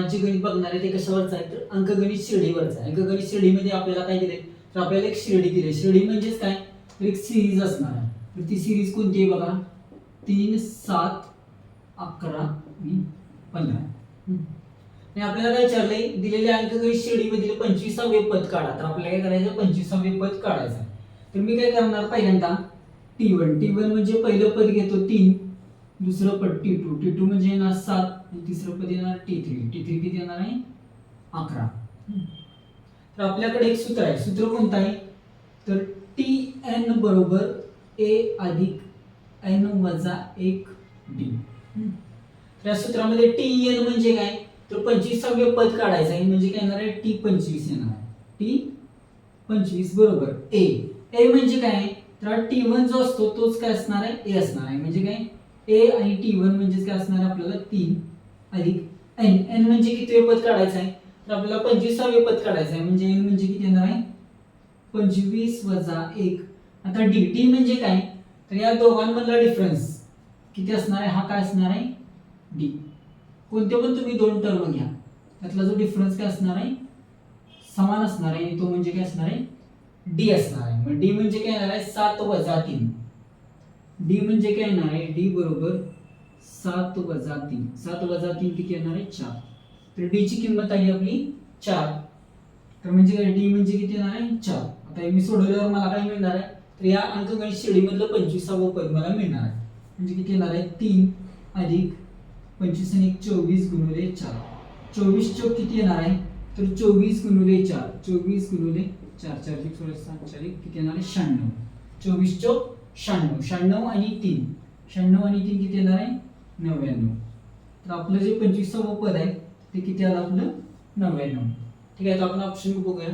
आज जे गणित बघणार आहे ते कशावरचं आहे? तर अंकगणित शिर्डीवरचं आहे. अंकगणित शिर्डीमध्ये आपल्याला काय दिले तर आपल्याला एक शिर्डी दिली शिर्डी म्हणजेच काय? तर एक सिरीज असणार आहे. तर ती सिरीज कोणती आहे बघा? तीन सात अकरा आणि पंधरा. आणि आपल्याला काय विचारलंय? दिलेल्या अंकगणित शिर्डीमधील पंचवीसावे पद काढा. तर आपल्याला काय करायचं? पंचवीसावे पद काढायचं आहे. तर मी काय करणार? पहिल्यांदा टी वन टी वन म्हणजे पहिलं पद घेतो तीन. दुसरं पद टी टू टी टू म्हणजे येणार सात. तिसरं पद येणार टी थ्री टी थ्री किती येणार आहे? अकरा. तर आपल्याकडे एक सूत्र आहे. सूत्र कोणतं आहे? तर टी एन बरोबर ए अधिक एन वजा एक डी. तर या सूत्रामध्ये टी एन म्हणजे काय? तर पंचवीसावे पद काढायचं आहे. म्हणजे काय येणार आहे? टी पंचवीस येणार आहे. टी पंचवीस बरोबर ए ए म्हणजे काय? तर टी वन जो असतो तोच काय असणार आहे? ए असणार आहे. म्हणजे काय? ए आणि टी वन म्हणजेच काय असणार आहे आपल्याला? तीन. अधिक. एन. एन म्हणजे किती पद काढायचं आहे? तर आपल्याला पंचवीसावे पद काढायचं आहे. म्हणजे एन म्हणजे किती येणार आहे? पंचवीस वजा एक. आता डी टी म्हणजे काय? तर या दोघांमधला डिफरन्स किती असणार आहे? हा काय असणार आहे? डी. कोणते पण तुम्ही दोन टर्म घ्या. त्यातला जो डिफरन्स काय असणार आहे? समान असणार आहे. तो म्हणजे काय असणार आहे? डी असणार आहे. मग डी म्हणजे काय येणार आहे? सात वजा तीन. डी म्हणजे काय येणार आहे? डी बरोबर सात वजा तीन. सात वजा तीन किती येणार आहे? चार. तर डीची किंमत आहे आपली चार. तर म्हणजे काय? डी म्हणजे किती येणार आहे? चार. आता हे मी सोडवल्यावर मला काय मिळणार आहे? तर या अंकगणित श्रेणीमधलं पंचवीसावं पद मला मिळणार आहे. म्हणजे किती येणार आहे? तीन अधिक पंचवीस आणि एक चोवीस गुणुले चार. चोवीस चौक किती येणार आहे? तर चोवीस गुणुले चार. चोवीस गुणुले चार. चार सोळा सात चार एक किती येणार आहे? शहाण्णव. चोवीस चौक शहाण्णव. शहाण्णव आणि तीन. शहाण्णव आणि तीन किती येणार आहे? नव्याण्णव. तर आपलं जे पंचवीसावं पद आहे ते किती आलं आपलं? नव्याण्णव. ठीक आहे तर आपण ऑप्शन बघूया.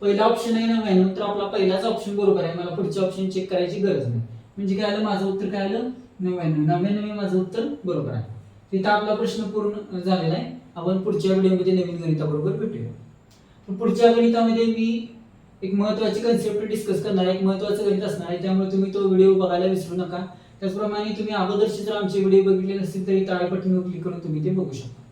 पहिला ऑप्शन आहे नव्याण्णव तर आपला पहिलाच ऑप्शन बरोबर आहे. मला पुढचे ऑप्शन चेक करायची गरज नाही. म्हणजे काय आलं? माझं उत्तर काय आलं? नव्याण्णव. नव्याण्णव हे माझं उत्तर बरोबर आहे. तिथं आपला प्रश्न पूर्ण झालेला आहे. आपण पुढच्या व्हिडिओमध्ये नवीन गणिताबरोबर भेटूया. पुढच्या गणितामध्ये मी एक महत्वाची कन्सेप्ट डिस्कस करणार एक महत्वाचं गणित असणार आहे. त्यामुळे तुम्ही तो व्हिडिओ बघायला विसरू नका. त्याचप्रमाणे तुम्ही अगोदरशी जर आमचे व्हिडिओ बघितले नसतील तरी ताळेपट्टीवर क्लिक करून तुम्ही ते बघू शकता.